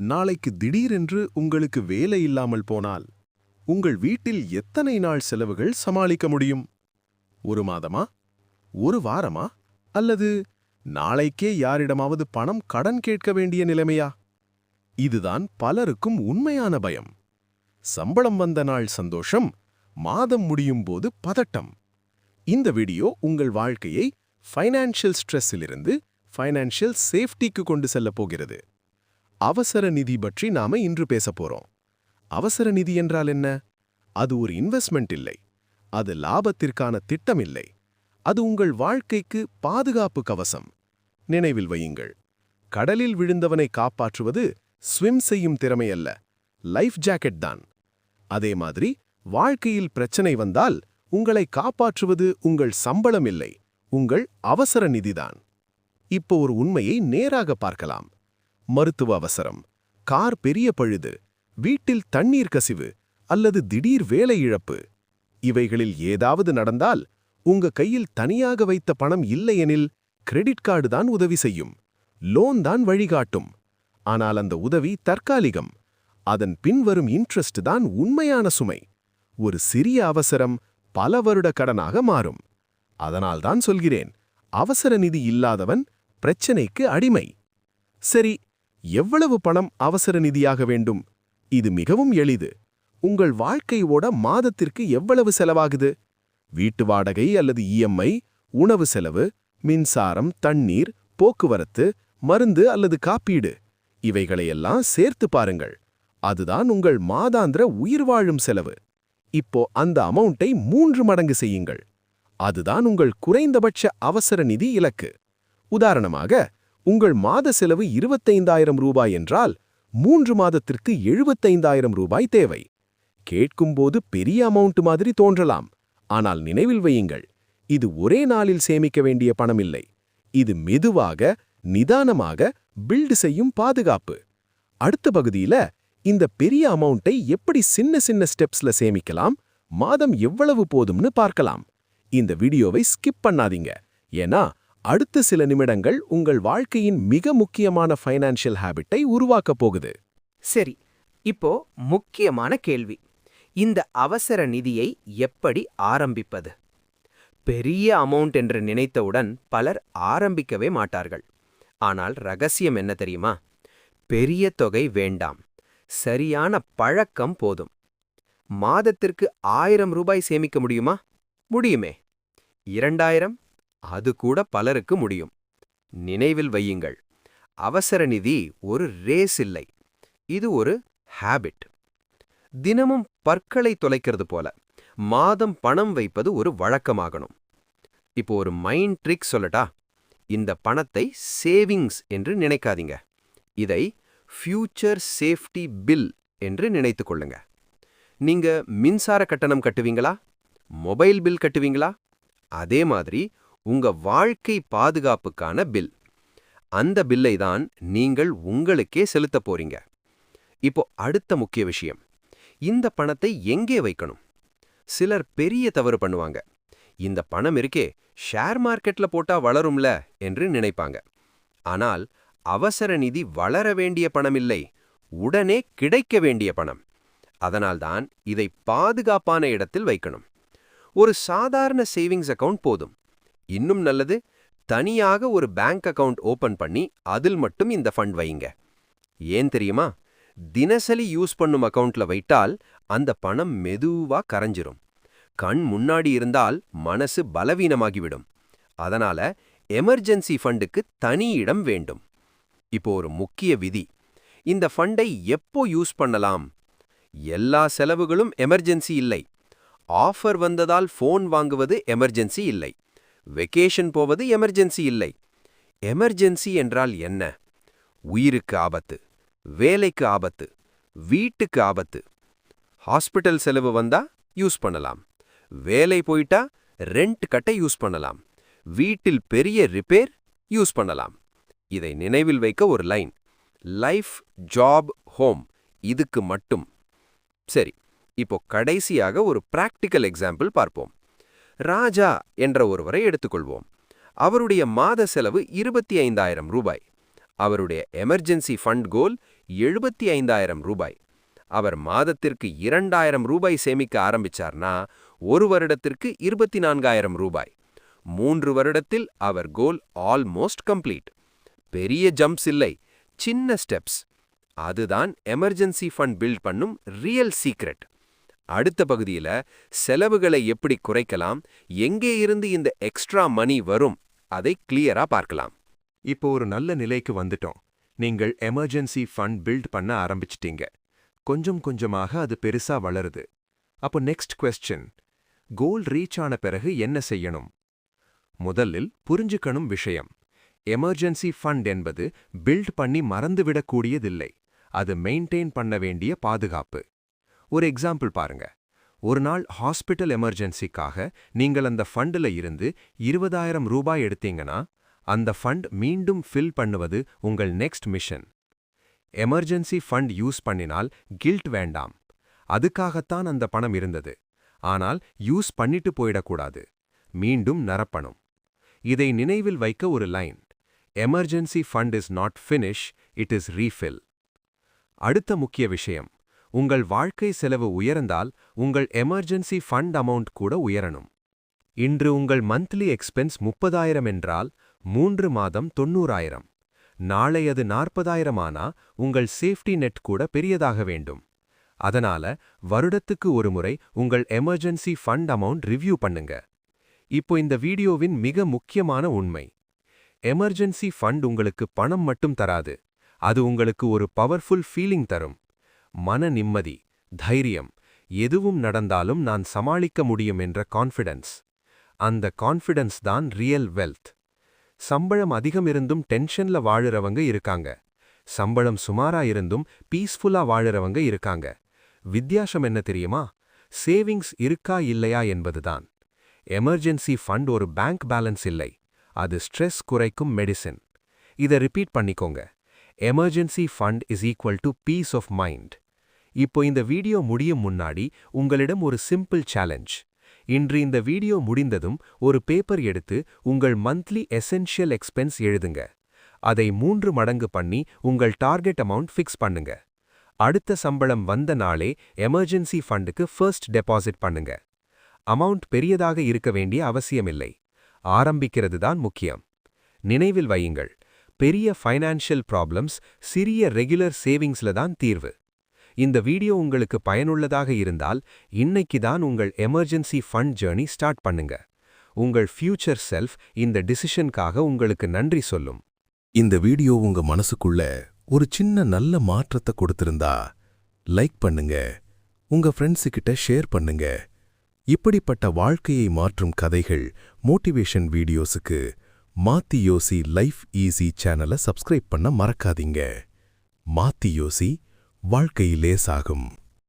நாளைக்கு திடீரென்று உங்களுக்கு வேலை இல்லாமல் போனால் உங்கள் வீட்டில் எத்தனை நாள் செலவுகள் சமாளிக்க முடியும்? ஒரு மாதமா? ஒரு வாரமா? அல்லது நாளைக்கே யாரிடமாவது பணம் கடன் கேட்க வேண்டிய நிலைமையா? இதுதான் பலருக்கும் உண்மையான பயம். சம்பளம் வந்த நாள் சந்தோஷம் மாதம் முடியும் போது பதட்டம். இந்த வீடியோ உங்கள் வாழ்க்கையை ஃபைனான்ஷியல் ஸ்ட்ரெஸ்ஸிலிருந்து ஃபைனான்ஷியல் சேஃப்டிக்கு கொண்டு செல்லப் போகிறது. அவசர நிதி பற்றி நாம இன்று பேசப் போறோம். அவசர நிதி என்றால் என்ன? அது ஒரு இன்வெஸ்ட்மெண்ட் இல்லை. அது லாபத்திற்கான திட்டம் இல்லை. அது உங்கள் வாழ்க்கைக்கு பாதுகாப்பு கவசம். நினைவில் வையுங்கள். கடலில் விழுந்தவனை காப்பாற்றுவது ஸ்விம் செய்யும் திறமை அல்ல. லைஃப் ஜாக்கெட் தான். அதே மாதிரி வாழ்க்கையில் பிரச்சனை வந்தால் உங்களை காப்பாற்றுவது உங்கள் சம்பளம் இல்லை. உங்கள் அவசர நிதிதான் இப்போ ஒரு உண்மையை நேராக பார்க்கலாம். மருத்துவ அவசரம். கார் பெரிய பழுது. வீட்டில் தண்ணீர் கசிவு அல்லது திடீர் வேலை இழப்பு. இவைகளில் ஏதாவது நடந்தால் உங்க கையில் தனியாக வைத்த பணம் இல்லையெனில் கிரெடிட் கார்டு தான் உதவி செய்யும். லோன் தான் வழிகாட்டும். ஆனால் அந்த உதவி தற்காலிகம். அதன் பின்வரும் இன்ட்ரெஸ்ட் தான் உண்மையான சுமை. ஒரு சிறிய அவசரம் பல வருட கடனாக மாறும். அதனால்தான் சொல்கிறேன் அவசர நிதி இல்லாதவன் பிரச்சனைக்கு அடிமை. சரி எவ்வளவு பணம் அவசர நிதியாக வேண்டும்? இது மிகவும் எளிது. உங்கள் வாழ்க்கையோட மாதத்திற்கு எவ்வளவு செலவாகுது? வீட்டு வாடகை அல்லது இஎம்ஐ உணவு செலவு மின்சாரம் தண்ணீர் போக்குவரத்து மருந்து அல்லது காப்பீடு இவைகளையெல்லாம் சேர்த்து பாருங்கள். அதுதான் உங்கள் மாதாந்திர உயிர் வாழும் செலவு. இப்போ அந்த அமௌண்ட்டை மூன்று மடங்கு செய்யுங்கள். அதுதான் உங்கள் குறைந்தபட்ச அவசர நிதி இலக்கு. உதாரணமாக உங்கள் மாத செலவு இருபத்தைந்தாயிரம் ரூபாய் என்றால் மூன்று மாதத்திற்கு எழுபத்தைந்தாயிரம் ரூபாய் தேவை. கேட்கும்போது பெரிய அமௌண்ட் மாதிரி தோன்றலாம். ஆனால் நினைவில் வையுங்கள் இது ஒரே நாளில் சேமிக்க வேண்டிய பணமில்லை. இது மெதுவாக நிதானமாக பில்டு செய்யும் பாதுகாப்பு. அடுத்த பகுதியில இந்த பெரிய அமௌண்ட்டை எப்படி சின்ன சின்ன ஸ்டெப்ஸ்ல சேமிக்கலாம் மாதம் எவ்வளவு போதும்னு பார்க்கலாம். இந்த வீடியோவை ஸ்கிப் பண்ணாதீங்க. ஏன்னா அடுத்த சில நிமிடங்கள் உங்கள் வாழ்க்கையின் மிக முக்கியமான ஃபைனான்ஷியல் ஹேபிட்டை உருவாக்கப் போகுது. சரி இப்போ முக்கியமான கேள்வி. இந்த அவசர நிதியை எப்படி ஆரம்பிப்பது? பெரிய அமௌண்ட் என்று நினைத்தவுடன் பலர் ஆரம்பிக்கவே மாட்டார்கள். ஆனால் ரகசியம் என்ன தெரியுமா? பெரிய தொகை வேண்டாம். சரியான பழக்கம் போதும். மாதத்திற்கு ஆயிரம் ரூபாய் சேமிக்க முடியுமா? முடியுமே. இரண்டாயிரம் அது கூட பலருக்கு முடியும். நினைவில் வையுங்கள். அவசர நிதி ஒரு ரேஸ் இல்லை. இது ஒரு ஹேபிட் தினமும் பற்களை தொலைக்கிறது போல மாதம் பணம் வைப்பது ஒரு வழக்கமாகணும். இப்போ ஒரு மைண்ட் ட்ரிக் சொல்லட்டா? இந்த பணத்தை சேவிங்ஸ் என்று நினைக்காதீங்க. இதை ஃபியூச்சர் சேஃப்டி பில் என்று நினைத்து கொள்ளுங்க. நீங்க மின்சார கட்டணம் கட்டுவீங்களா? Mobile bill கட்டுவீங்களா? அதே மாதிரி உங்க வாழ்க்கை பாதுகாப்புக்கான பில். அந்த பில்லை தான் நீங்கள் உங்களுக்கே செலுத்த போறீங்க. இப்போ அடுத்த முக்கிய விஷயம். இந்த பணத்தை எங்கே வைக்கணும்? சிலர் பெரிய தவறு பண்ணுவாங்க. இந்த பணம் இருக்கே ஷேர் மார்க்கெட்ல போட்டா வளரும்ல என்று நினைப்பாங்க. ஆனால் அவசர நிதி வளர வேண்டிய பணம் இல்லை உடனே கிடைக்க வேண்டிய பணம். அதனால்தான் இதை பாதுகாப்பான இடத்தில் வைக்கணும். ஒரு சாதாரண சேவிங்ஸ் அக்கவுண்ட் போதும். இன்னும் நல்லது தனியாக ஒரு பேங்க் அக்கவுண்ட் ஓபன் பண்ணி அதில் மட்டும் இந்த ஃபண்ட் வைங்க ஏன் தெரியுமா? தினசரி யூஸ் பண்ணும் அக்கவுண்ட்ல வைட்டால் அந்த பணம் மெதுவா கரைஞ்சிரும். கண் முன்னாடி இருந்தால் மனசு பலவீனமாகிவிடும். அதனால எமர்ஜென்சி ஃபண்டுக்கு தனி இடம் வேண்டும். இப்போ ஒரு முக்கிய விதி. இந்த ஃபண்டை எப்போ யூஸ் பண்ணலாம்? எல்லா செலவுகளும் எமர்ஜென்சி இல்லை. ஆஃபர் வந்ததால் ஃபோன் வாங்குவது எமர்ஜென்சி இல்லை. வெக்கேஷன் போவது எமர்ஜென்சி இல்லை. எமர்ஜென்சி என்றால் என்ன? உயிருக்கு ஆபத்து வேலைக்கு ஆபத்து வீட்டுக்கு ஆபத்து. ஹாஸ்பிட்டல் செலவு வந்தா யூஸ் பண்ணலாம். வேலை போயிட்டா ரெண்ட் கட்ட யூஸ் பண்ணலாம். வீட்டில் பெரிய ரிப்பேர் யூஸ் பண்ணலாம். இதை நினைவில் வைக்க ஒரு லைன். லைஃப் ஜாப் ஹோம் இதுக்கு மட்டும். சரி இப்போ கடைசியாக ஒரு பிராக்டிக்கல் எக்ஸாம்பிள் பார்ப்போம். ராஜா என்ற ஒருவரை எடுத்துக்கொள்வோம். அவருடைய மாத செலவு இருபத்தி ஐந்தாயிரம் ரூபாய். அவருடைய எமர்ஜென்சி ஃபண்ட் கோல் எழுபத்தி ஐந்தாயிரம் ரூபாய். அவர் மாதத்திற்கு இரண்டாயிரம் ரூபாய் சேமிக்க ஆரம்பிச்சார்னா ஒரு வருடத்திற்கு இருபத்தி நான்காயிரம் ரூபாய். மூன்று வருடத்தில் அவர் கோல் ஆல்மோஸ்ட் கம்ப்ளீட். பெரிய ஜம்ப்ஸ் இல்லை சின்ன ஸ்டெப்ஸ். அதுதான் எமர்ஜென்சி ஃபண்ட் பில்ட் பண்ணும் ரியல் சீக்ரெட். அடுத்த பகுதியில செலவுகளை எப்படி குறைக்கலாம் எங்கே இருந்து இந்த எக்ஸ்ட்ரா மணி வரும் அதை கிளியரா பார்க்கலாம். இப்போ ஒரு நல்ல நிலைக்கு வந்துட்டோம். நீங்கள் எமர்ஜென்சி ஃபண்ட் பில்ட் பண்ண ஆரம்பிச்சிட்டீங்க. கொஞ்சம் கொஞ்சமாக அது பெருசா வளருது. அப்போ நெக்ஸ்ட் கொஸ்டின் கோல் ரீச் ஆன பிறகு என்ன செய்யணும்? முதலில் புரிஞ்சுக்கணும் விஷயம். எமர்ஜென்சி ஃபண்ட் என்பது பில்ட் பண்ணி மறந்துவிடக்கூடியதில்லை. அது மெயின்டைன் பண்ண வேண்டிய பாதுகாப்பு. ஒரு எக்ஸாம்பிள் பாருங்க. ஒரு நாள் ஹாஸ்பிட்டல் எமர்ஜென்சிக்காக நீங்கள் அந்த ஃபண்டில் இருந்து இருபதாயிரம் ரூபாய் எடுத்தீங்கன்னா அந்த ஃபண்ட் மீண்டும் ஃபில் பண்ணுவது உங்கள் next mission. Emergency fund use பண்ணினால் கில்ட் வேண்டாம். அதுக்காகத்தான் அந்த பணம் இருந்தது. ஆனால் யூஸ் பண்ணிட்டு போயிடக்கூடாது. மீண்டும் நரப்பணும். இதை நினைவில் வைக்க ஒரு line. Emergency fund is not finish it is refill. அடுத்த முக்கிய விஷயம். உங்கள் வாழ்க்கை செலவு உயர்ந்தால் உங்கள் எமர்ஜென்சி ஃபண்ட் அமௌண்ட் கூட உயரணும். இன்று உங்கள் மந்த்லி எக்ஸ்பென்ஸ் முப்பதாயிரம் என்றால் மூன்று மாதம் தொண்ணூறாயிரம். நாளை அது நாற்பதாயிரம் ஆனா உங்கள் சேஃப்டி நெட் கூட பெரியதாக வேண்டும். அதனால வருடத்துக்கு ஒரு முறை உங்கள் எமர்ஜென்சி ஃபண்ட் அமௌண்ட் ரிவ்யூ பண்ணுங்க. இப்போ இந்த வீடியோவின் மிக முக்கியமான உண்மை. எமர்ஜென்சி ஃபண்ட் உங்களுக்கு பணம் மட்டும் தராது. அது உங்களுக்கு ஒரு பவர்ஃபுல் ஃபீலிங் தரும். மன நிம்மதி தைரியம் எதுவும் நடந்தாலும் நான் சமாளிக்க முடியும் என்ற கான்ஃபிடன்ஸ். அந்த கான்ஃபிடன்ஸ் தான் ரியல் வெல்த். சம்பளம் அதிகம் இருந்தும் டென்ஷன்ல வாழுறவங்க இருக்காங்க. சம்பளம் சுமாரா இருந்தும் பீஸ்ஃபுல்லா வாழுறவங்க இருக்காங்க. வித்தியாசம் என்ன தெரியுமா? சேவிங்ஸ் இருக்கா இல்லையா என்பதுதான். எமர்ஜென்சி ஃபண்ட் ஒரு பேங்க் பேலன்ஸ் இல்லை. அது ஸ்ட்ரெஸ் குறைக்கும் மெடிசின். இதை ரிப்பீட் பண்ணிக்கோங்க. Emergency fund is equal to peace of mind இப்போ இந்த வீடியோ முடியும் முன்னாடி உங்களிடம் ஒரு சிம்பிள் சேலஞ்ச் இன்று இந்த வீடியோ முடிந்ததும் ஒரு பேப்பர் எடுத்து உங்கள் மந்த்லி எசென்ஷியல் எக்ஸ்பென்ஸ் எழுதுங்க. அதை மூன்று மடங்கு பண்ணி உங்கள் டார்கெட் அமௌண்ட் ஃபிக்ஸ் பண்ணுங்க. அடுத்த சம்பளம் வந்த நாளே எமர்ஜென்சி ஃபண்டுக்கு ஃபர்ஸ்ட் டெபாசிட் பண்ணுங்க. அமௌண்ட் பெரியதாக இருக்க வேண்டிய அவசியமில்லை. ஆரம்பிக்கிறது தான் முக்கியம். நினைவில் வையுங்கள். பெரிய ஃபைனான்ஷியல் ப்ராப்ளம்ஸ் சிறிய ரெகுலர் சேவிங்ஸ்ல தான் தீர்வு. இந்த வீடியோ உங்களுக்கு பயனுள்ளதாக இருந்தால் இன்னைக்கு தான் உங்கள் எமர்ஜென்சி ஃபண்ட் ஜேர்னி ஸ்டார்ட் பண்ணுங்க. உங்கள் ஃபியூச்சர் செல்ஃப் இந்த டிசிஷனுக்காக உங்களுக்கு நன்றி சொல்லும். இந்த வீடியோ உங்க மனசுக்குள்ள ஒரு சின்ன நல்ல மாற்றத்தை கொடுத்திருந்தா லைக் பண்ணுங்க. உங்க ஃப்ரெண்ட்ஸுக்கிட்ட ஷேர் பண்ணுங்க. இப்படிப்பட்ட வாழ்க்கையை மாற்றும் கதைகள் மோட்டிவேஷன் வீடியோஸுக்கு மாத்தி யோசி லைஃப் ஈஸி சேனலை சப்ஸ்கிரைப் பண்ண மறக்காதீங்க. மாத்தி யோசி வாழ்க்கை லேசாகும்